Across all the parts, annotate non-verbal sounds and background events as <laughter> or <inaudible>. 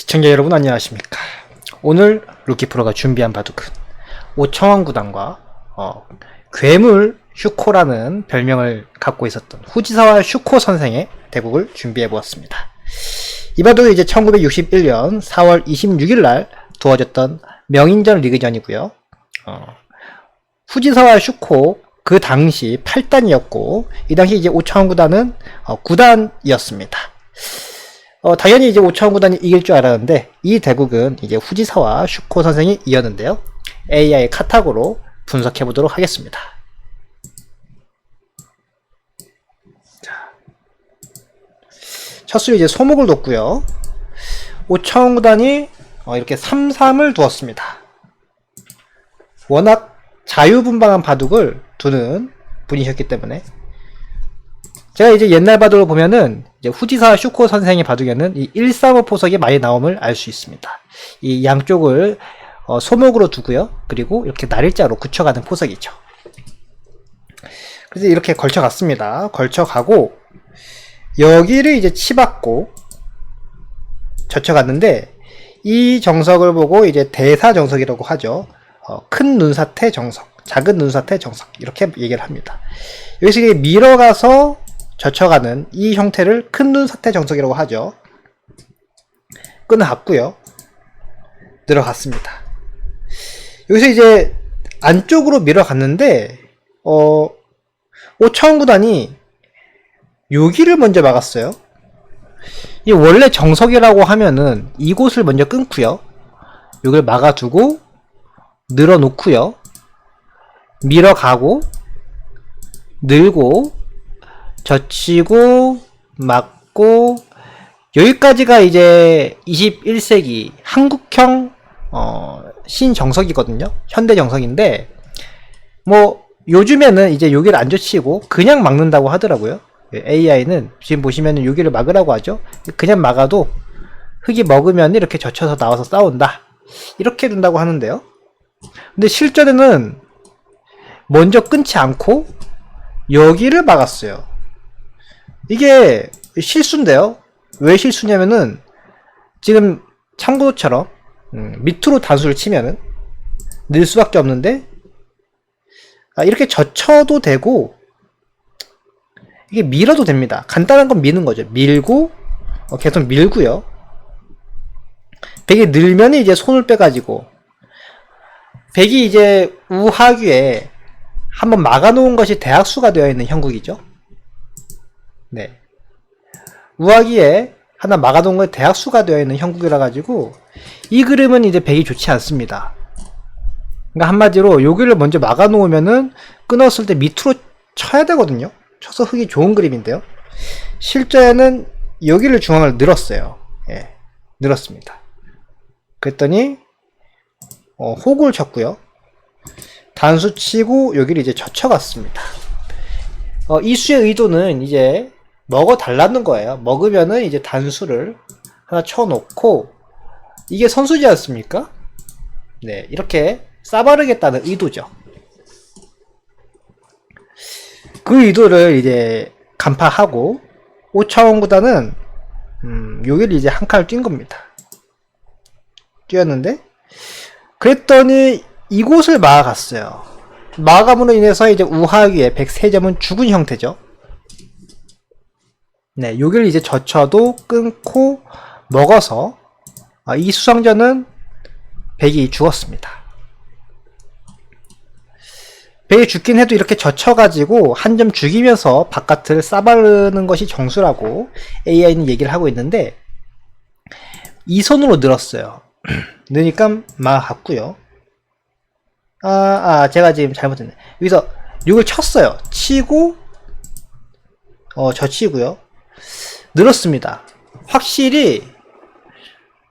시청자 여러분 안녕하십니까? 오늘 루키프로가 준비한 바둑은 오청원 구단과 어, 괴물 슈코라는 별명을 갖고 있었던 후지사와 슈코 선생의 대국을 준비해 보았습니다. 이 바둑은 이제 1961년 4월 26일 날 두어졌던 명인전 리그전이고요. 어, 후지사와 슈코 그 당시 8단이었고 이 당시 이제 오청원 구단은 어, 9단이었습니다 어, 당연히 이제 5차원 구단이 이길 줄 알았는데 이 대국은 이제 후지사와 슈코 선생이 이겼는데요. AI 카타고로 분석해 보도록 하겠습니다. 자, 첫 수를 이제 소목을 뒀고요. 5차원 구단이 어, 이렇게 3, 3을 두었습니다. 워낙 자유분방한 바둑을 두는 분이셨기 때문에 제가 이제 옛날 바둑을 보면은 이제 후지사 슈코 선생의 바둑에는 이 135 포석이 많이 나옴을 알 수 있습니다. 이 양쪽을 어, 소목으로 두고요. 그리고 이렇게 날일자로 굳혀가는 포석이죠. 그래서 이렇게 걸쳐갔습니다. 걸쳐가고 여기를 이제 치받고 젖혀갔는데 이 정석을 보고 이제 대사 정석이라고 하죠. 어, 큰 눈사태 정석, 작은 눈사태 정석 이렇게 얘기를 합니다. 여기서 밀어가서 젖혀가는 이 형태를 큰 눈 사태 정석이라고 하죠. 끊어갔고요. 들어갔습니다. 여기서 이제 안쪽으로 밀어갔는데 어 오차원 구단이 여기를 먼저 막았어요. 이 원래 정석이라고 하면은 이곳을 먼저 끊고요. 여기를 막아두고 늘어놓고요. 밀어가고 늘고 젖히고 막고 여기까지가 이제 21세기 한국형 어, 신정석이거든요. 현대 정석인데 뭐 요즘에는 이제 여기를 안 젖히고 그냥 막는다고 하더라고요. AI는 지금 보시면은 여기를 막으라고 하죠. 그냥 막아도 흙이 먹으면 이렇게 젖혀서 나와서 싸운다. 이렇게 된다고 하는데요. 근데 실전에는 먼저 끊지 않고 여기를 막았어요. 이게 실수인데요. 왜 실수냐면은 지금 참고처럼 음, 밑으로 단수를 치면은 늘 수밖에 없는데 아, 이렇게 젖혀도 되고 이게 밀어도 됩니다. 간단한 건 미는 거죠. 밀고 어, 계속 밀고요. 백이 늘면 이제 손을 빼가지고 백이 이제 우하귀에 한번 막아놓은 것이 대학수가 되어 있는 형국이죠. 네. 우하기에 하나 막아둔 거에 대학수가 되어 있는 형국이라 가지고 이 그림은 이제 백이 좋지 않습니다. 그러니까 한마디로 여기를 먼저 막아 놓으면은 끊었을 때 밑으로 쳐야 되거든요. 쳐서 흙이 좋은 그림인데요. 실제는 여기를 중앙을 늘었어요. 예. 늘었습니다. 그랬더니 어, 호구를 쳤고요. 단수 치고 여기를 이제 젖혀갔습니다. 어, 이 수의 의도는 이제 먹어 달라는 거예요. 먹으면은 이제 단수를 하나 쳐놓고 이게 선수지 않습니까? 네, 이렇게 싸바르겠다는 의도죠. 그 의도를 이제 간파하고 5차원 구단은 음, 여기를 이제 한 칸을 뛴 겁니다. 뛰었는데 그랬더니 이곳을 막아갔어요. 마감으로 인해서 이제 우하위의 103점은 죽은 형태죠. 네, 여기를 이제 젖혀도 끊고 먹어서 아, 이 수성전은 백이 죽었습니다. 백이 죽긴 해도 이렇게 젖혀가지고 한 점 죽이면서 바깥을 싸바르는 것이 정수라고 AI는 얘기를 하고 있는데 이 손으로 늘었어요. <clears throat> 느니까 막았고요. 아, 아, 제가 지금 잘못했네. 여기서 6을 쳤어요. 치고, 어, 젖히고요. 늘었습니다. 확실히,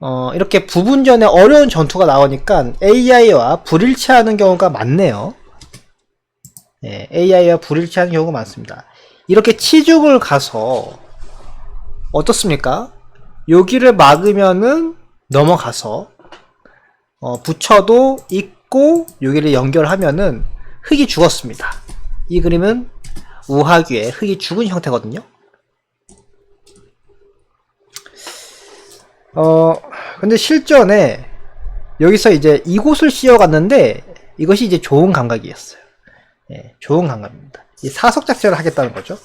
어, 이렇게 부분전에 어려운 전투가 나오니까 AI와 불일치하는 경우가 많네요. 예, AI와 불일치하는 경우가 많습니다. 이렇게 치죽을 가서, 어떻습니까? 여기를 막으면은 넘어가서, 어, 붙여도 있고, 여기를 연결하면은 흙이 죽었습니다. 이 그림은 우하귀의 흙이 죽은 형태거든요. 어, 근데 실전에 여기서 이제 이곳을 씌워갔는데 이것이 이제 좋은 감각이었어요. 예, 좋은 감각입니다. 이 사석 작전을 하겠다는 거죠.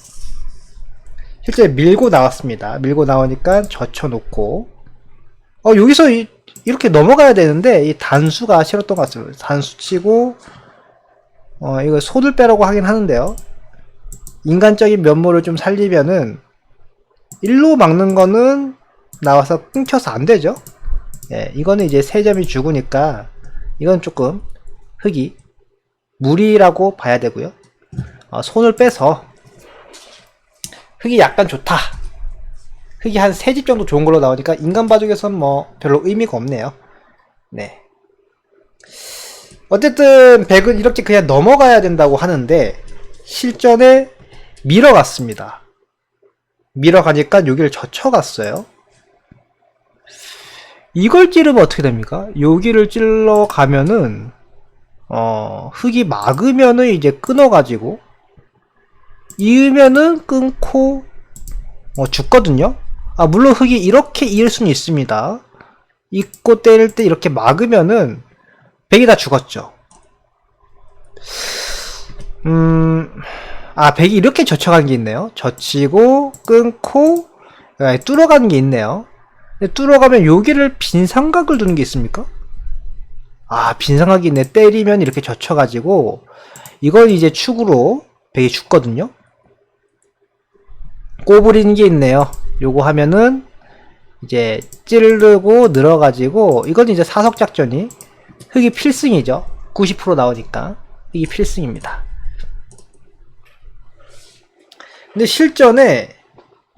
실제 밀고 나왔습니다. 밀고 나오니까 젖혀놓고 어 여기서 이, 이렇게 넘어가야 되는데 이 단수가 싫었던 것 같습니다. 단수 치고 어 이거 소들 빼라고 하긴 하는데요. 인간적인 면모를 좀 살리면은 일로 막는 거는 나와서 끊겨서 안 되죠. 예, 이거는 이제 세 점이 죽으니까 이건 조금 흙이 무리라고 봐야 되고요. 어, 손을 빼서 흙이 약간 좋다. 흙이 한 세 집 정도 좋은 걸로 나오니까 인간 바둑에선 뭐 별로 의미가 없네요. 네. 어쨌든 백은 이렇게 그냥 넘어가야 된다고 하는데 실전에 밀어갔습니다. 밀어가니까 여기를 젖혀갔어요. 이걸 찌르면 어떻게 됩니까? 여기를 찔러 가면은 어 흙이 막으면은 이제 끊어가지고 이으면은 끊고 어, 죽거든요. 아 물론 흙이 이렇게 이을 수는 있습니다. 잇고 때릴 때 이렇게 막으면은 백이 다 죽었죠. 음, 아 백이 이렇게 젖혀간 게 있네요. 젖히고 끊고 아, 뚫어가는 게 있네요. 뚫어가면 여기를 빈 삼각을 두는 게 있습니까? 아, 빈 삼각이 있네. 때리면 이렇게 젖혀가지고, 이건 이제 축으로 백이 죽거든요? 꼬부리는 게 있네요. 요거 하면은, 이제 찌르고 늘어가지고, 이건 이제 사석작전이, 흙이 필승이죠. 90% 나오니까. 흙이 필승입니다. 근데 실전에,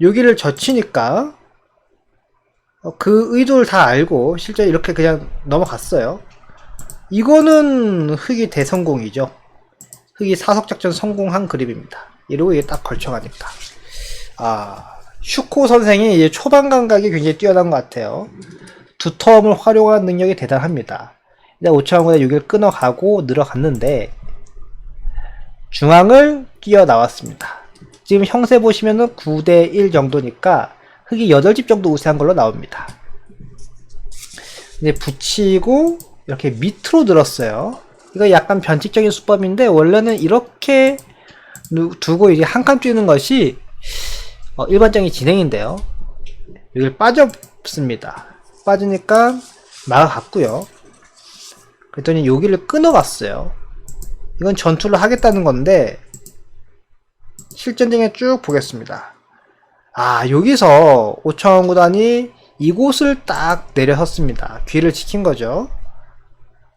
여기를 젖히니까, 어, 그 의도를 다 알고 실제 이렇게 그냥 넘어갔어요. 이거는 흑이 대성공이죠. 흑이 사석작전 성공한 그립입니다. 이러고 이게 딱 걸쳐가니까. 아, 슈코 선생이 이제 초반 감각이 굉장히 뛰어난 것 같아요. 두 텀을 활용한 능력이 대단합니다. 일단 5차원보다 6일 끊어가고 늘어갔는데, 중앙을 뛰어 나왔습니다. 지금 형세 보시면은 9대1 정도니까, 흙이 8집 정도 우세한 걸로 나옵니다. 이제 붙이고 이렇게 밑으로 들었어요. 이거 약간 변칙적인 수법인데 원래는 이렇게 두고 이제 한칸 뛰는 것이 어, 일반적인 진행인데요. 여기를 빠졌습니다. 빠지니까 막아갔고요. 그랬더니 여기를 끊어갔어요. 이건 전투를 하겠다는 건데 실전쟁에 쭉 보겠습니다. 아, 여기서 오차원 구단이 이곳을 딱 내려섰습니다. 귀를 지킨 거죠.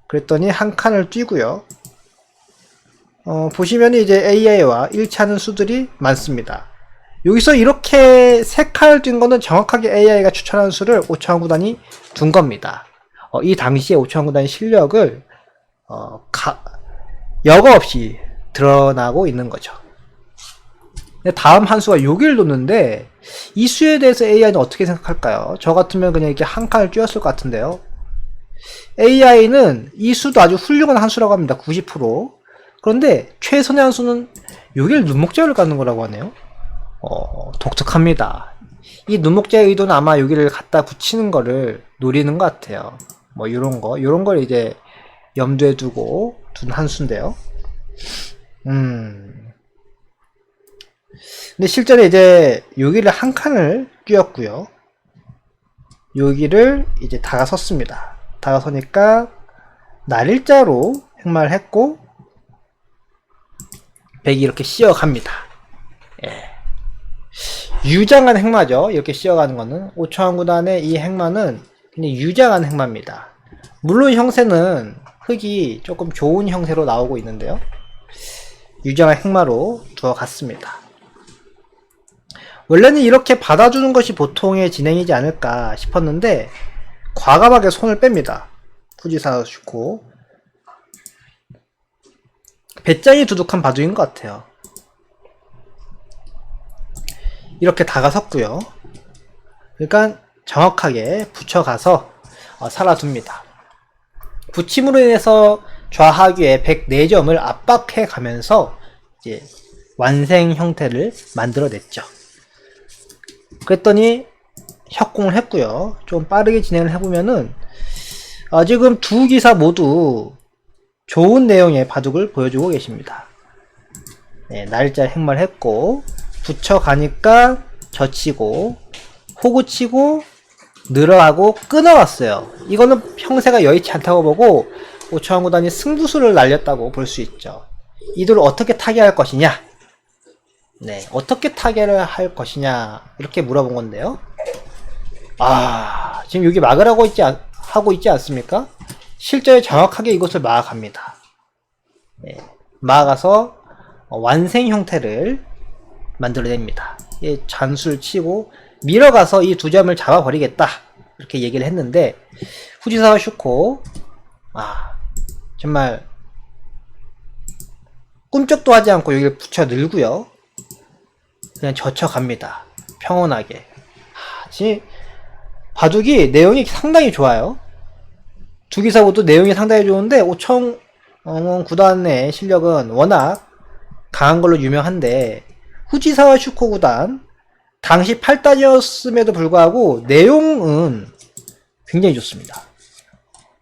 그랬더니 한 칸을 뛰고요. 어, 보시면 이제 AI와 일치하는 수들이 많습니다. 여기서 이렇게 세 칸을 뛴 거는 정확하게 AI가 추천한 수를 오차원 구단이 둔 겁니다. 어, 이 당시에 오차원 구단의 실력을 어, 가, 여과 없이 드러나고 있는 거죠. 다음 한 수가 여기를 놓는데 이 수에 대해서 AI는 어떻게 생각할까요? 저 같으면 그냥 이렇게 한 칸을 띄웠을 것 같은데요. AI는 이 수도 아주 훌륭한 한 수라고 합니다. 90%. 그런데 최선의 한 수는 여기를 눈목재를 갖는 거라고 하네요. 어, 독특합니다. 이 눈목재의 의도는 아마 여기를 갖다 붙이는 거를 노리는 것 같아요. 뭐 이런 거, 이런 걸 이제 염두에 두고 둔 한 수인데요. 음. 근데 실제로 이제 여기를 한 칸을 띄었고요. 여기를 이제 다가섰습니다. 다가서니까 날일자로 획마를 했고 백이 이렇게 씌어갑니다. 예. 유장한 행마죠. 이렇게 씌어가는 거는 오초항 구단의 이 행마는 그냥 유장한 행마입니다. 물론 형세는 흙이 조금 좋은 형세로 나오고 있는데요. 유장한 행마로 두어갔습니다. 원래는 이렇게 받아주는 것이 보통의 진행이지 않을까 싶었는데 과감하게 손을 뺍니다. 후지사 슈코 배짱이 두둑한 바둑인 것 같아요. 이렇게 다가섰고요. 그러니까 정확하게 붙여가서 어, 살아둡니다. 붙임으로 인해서 좌하귀의 104점을 압박해 가면서 이제 완생 형태를 만들어냈죠. 그랬더니 협공을 했고요. 좀 빠르게 진행을 해보면은 아, 지금 두 기사 모두 좋은 내용의 바둑을 보여주고 계십니다. 네, 날짜 행말했고 붙여가니까 젖히고 호구치고 늘어가고 끊어갔어요. 이거는 평세가 여의치 않다고 보고 오차원 구단이 승부수를 날렸다고 볼 수 있죠. 이들을 어떻게 타개할 것이냐? 네, 어떻게 타개를 할 것이냐 이렇게 물어본 건데요. 아, 지금 여기 막을 하고 있지 않, 하고 있지 않습니까? 실제 정확하게 이것을 막아갑니다. 네, 막아서 어, 완생 형태를 만들어냅니다. 예, 잔술 치고 밀어가서 이 두 점을 잡아버리겠다 이렇게 얘기를 했는데 후지사와 슈코 아 정말 꿈쩍도 하지 않고 여기를 붙여 늘고요 그냥 젖혀갑니다 평온하게 아, 지 바둑이 내용이 상당히 좋아요 두 기사 모두 내용이 상당히 좋은데 오청 어, 구단의 실력은 워낙 강한 걸로 유명한데 후지사와 슈코 구단 당시 8단이었음에도 불구하고 내용은 굉장히 좋습니다.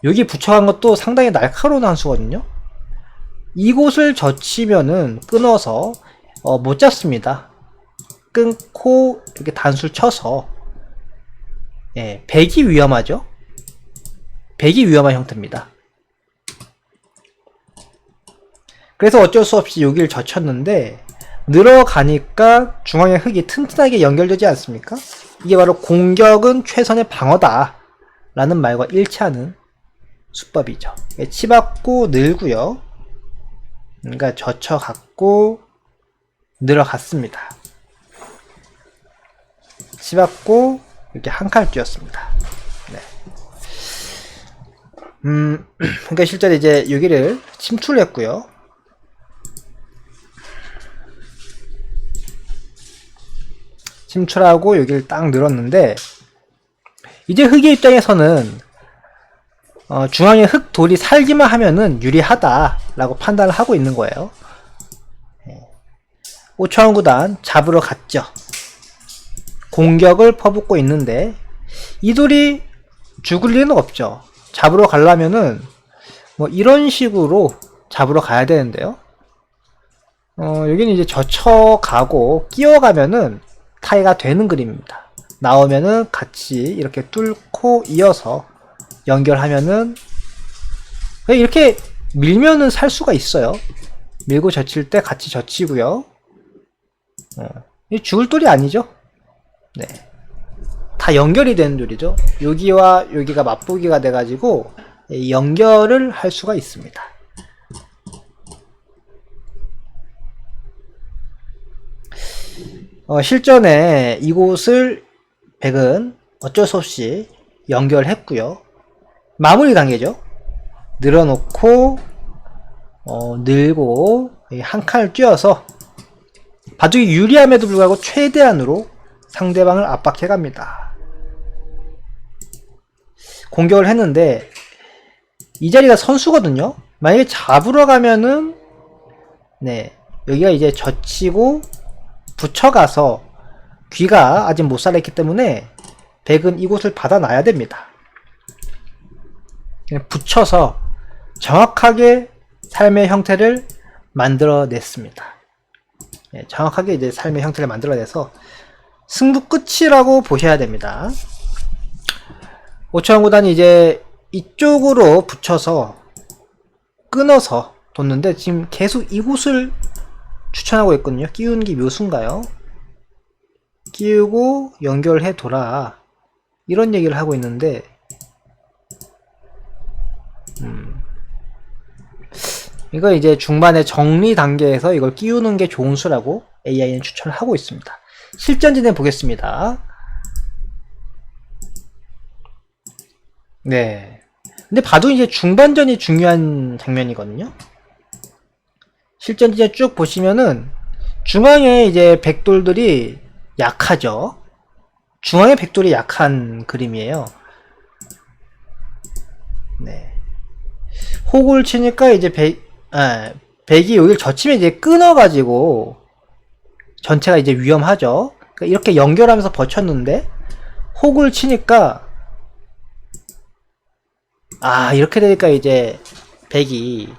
여기 붙여간 것도 상당히 날카로운 한 수거든요. 이곳을 젖히면은 끊어서 어, 못 잡습니다. 끊고 이렇게 단술 쳐서 예, 백이 위험하죠. 백이 위험한 형태입니다. 그래서 어쩔 수 없이 여기를 젖혔는데 늘어가니까 중앙의 흙이 튼튼하게 연결되지 않습니까? 이게 바로 공격은 최선의 방어다 라는 말과 일치하는 수법이죠. 예, 치받고 늘고요. 그러니까 젖혀갖고 늘어갔습니다. 치받고 이렇게 한 칸을 뛰었습니다. 네. 음, <clears throat> 그러니까 실제로 이제 여기를 침투를 했고요. 침출하고 여기를 딱 늘었는데 이제 흑의 입장에서는 어, 중앙에 흑 돌이 살기만 하면은 유리하다라고 판단을 하고 있는 거예요. 예. 오차원 구단 잡으러 갔죠. 공격을 퍼붓고 있는데 이 돌이 죽을 리는 없죠. 잡으러 가려면은 뭐 이런 식으로 잡으러 가야 되는데요. 어, 여기는 이제 젖혀가고 끼워가면은 타이가 되는 그림입니다. 나오면은 같이 이렇게 뚫고 이어서 연결하면은 이렇게 밀면은 살 수가 있어요. 밀고 젖힐 때 같이 젖히고요. 어, 이 죽을 돌이 아니죠. 네. 다 연결이 되는 돌이죠. 여기와 여기가 맞보기가 돼가지고 연결을 할 수가 있습니다. 어, 실전에 이곳을 백은 어쩔 수 없이 연결했고요. 마무리 단계죠. 늘어놓고 어, 늘고 한 칸을 띄어서 바둑이 유리함에도 불구하고 최대한으로 상대방을 압박해 갑니다. 공격을 했는데 이 자리가 선수거든요. 만약에 잡으러 가면은 네 여기가 이제 젖히고 붙여가서 귀가 아직 못 살아있기 때문에 백은 이곳을 받아놔야 됩니다. 붙여서 정확하게 삶의 형태를 만들어냈습니다. 네, 정확하게 이제 삶의 형태를 만들어내서 승부 끝이라고 보셔야 됩니다. 오천 구단이 이제 이쪽으로 붙여서 끊어서 뒀는데 지금 계속 이곳을 추천하고 있거든요. 끼우는 게 묘수인가요? 끼우고 연결해 둬라. 이런 얘기를 하고 있는데, 음. 이거 이제 중반에 정리 단계에서 이걸 끼우는 게 좋은 수라고 AI는 추천을 하고 있습니다. 실전 진행 보겠습니다. 네. 근데 봐도 이제 중반전이 중요한 장면이거든요. 실전 진행 쭉 보시면은 중앙에 이제 백돌들이 약하죠. 중앙의 백돌이 약한 그림이에요. 네. 호구를 치니까 이제 백, 아, 백이 여기를 젖히면 이제 끊어가지고 전체가 이제 위험하죠. 그러니까 이렇게 연결하면서 버텼는데 혹을 치니까 아 이렇게 되니까 이제 백이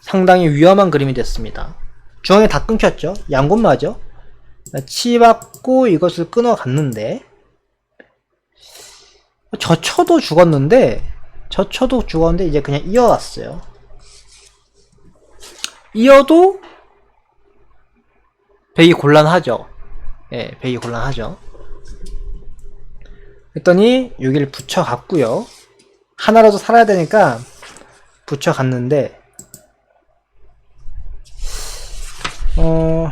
상당히 위험한 그림이 됐습니다. 중앙에 다 끊겼죠. 양곤 맞죠. 치받고 이것을 끊어갔는데 저 쳐도 죽었는데 저 쳐도 죽었는데 이제 그냥 이어갔어요. 이어도 백이 곤란하죠. 예, 백이 곤란하죠. 그랬더니 여기를 붙여갔고요. 하나라도 살아야 되니까 붙여갔는데 어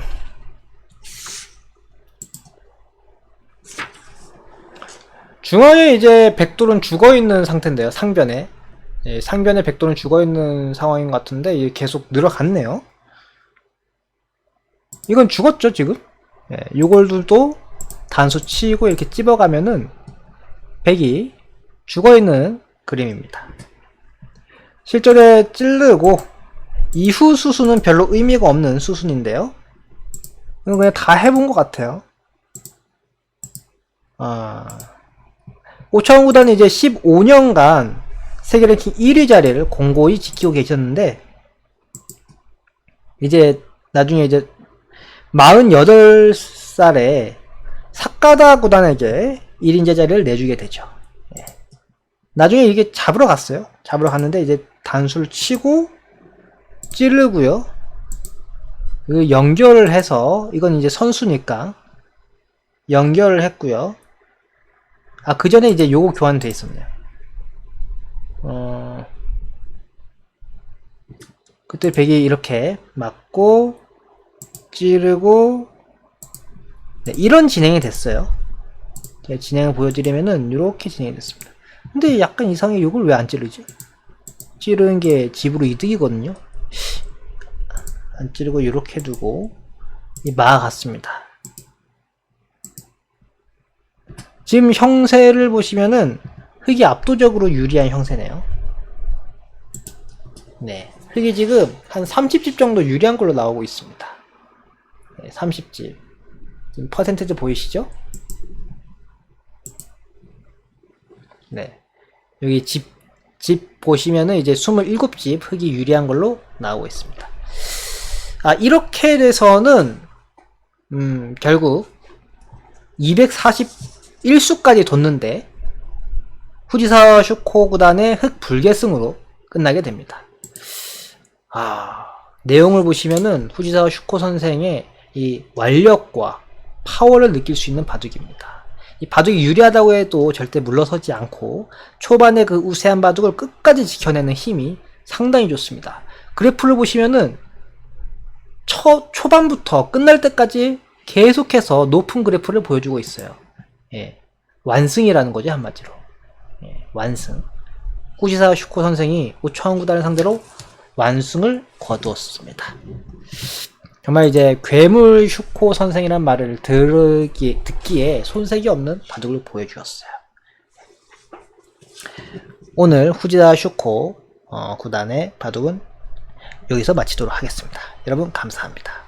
중앙에 이제 백돌은 죽어 있는 상태인데요. 상변에 예, 상변에 백돌은 죽어 있는 상황인 것 같은데 이게 계속 늘어갔네요. 이건 죽었죠 지금? 예, 요걸들도 단수 치고 이렇게 찝어가면은 백이 죽어 있는 그림입니다. 실전에 찌르고 이후 수순은 별로 의미가 없는 수순인데요. 이건 그냥 다 해본 것 같아요. 아, 오차원 구단은 이제 15년간 세계 랭킹 1위 자리를 공고히 지키고 계셨는데 이제 나중에 이제 48살에 사카다 구단에게 1인제 자리를 내주게 되죠. 예. 나중에 이게 잡으러 갔어요. 잡으러 갔는데 이제 단수를 치고 찌르고요. 그 연결을 해서 이건 이제 선수니까 연결을 했고요. 아, 그 전에 이제 요거 교환돼 있었네요. 어, 그때 백이 이렇게 맞고, 찌르고, 네, 이런 진행이 됐어요. 제가 진행을 보여드리면은, 이렇게 진행이 됐습니다. 근데 약간 이상해. 요걸 왜 안 찌르지? 찌르는 게 집으로 이득이거든요. 안 찌르고 이렇게 두고, 이 마아갔습니다. 지금 형세를 보시면은 흑이 압도적으로 유리한 형세네요. 네. 흑이 지금 한 30집 정도 유리한 걸로 나오고 있습니다. 네, 30집. 지금 퍼센테이지 보이시죠? 네. 여기 집, 집 보시면은 이제 27집 흑이 유리한 걸로 나오고 있습니다. 아, 이렇게 돼서는, 음, 결국 241수까지 뒀는데 후지사 슈코 구단의 흑 불계승으로 끝나게 됩니다. 아, 내용을 보시면은 후지사 슈코 선생의 이 완력과 파워를 느낄 수 있는 바둑입니다. 이 바둑이 유리하다고 해도 절대 물러서지 않고 초반에 그 우세한 바둑을 끝까지 지켜내는 힘이 상당히 좋습니다. 그래프를 보시면은 초, 초반부터 끝날 때까지 계속해서 높은 그래프를 보여주고 있어요. 예. 완승이라는 거죠, 한마디로. 예, 완승. 후지사 슈코 선생이 오차원 구단을 상대로 완승을 거두었습니다. 정말 이제 괴물 슈코 선생이란 말을 들기, 듣기에 손색이 없는 바둑을 보여주었어요. 오늘 후지사 슈코 어, 구단의 바둑은 여기서 마치도록 하겠습니다. 여러분 감사합니다.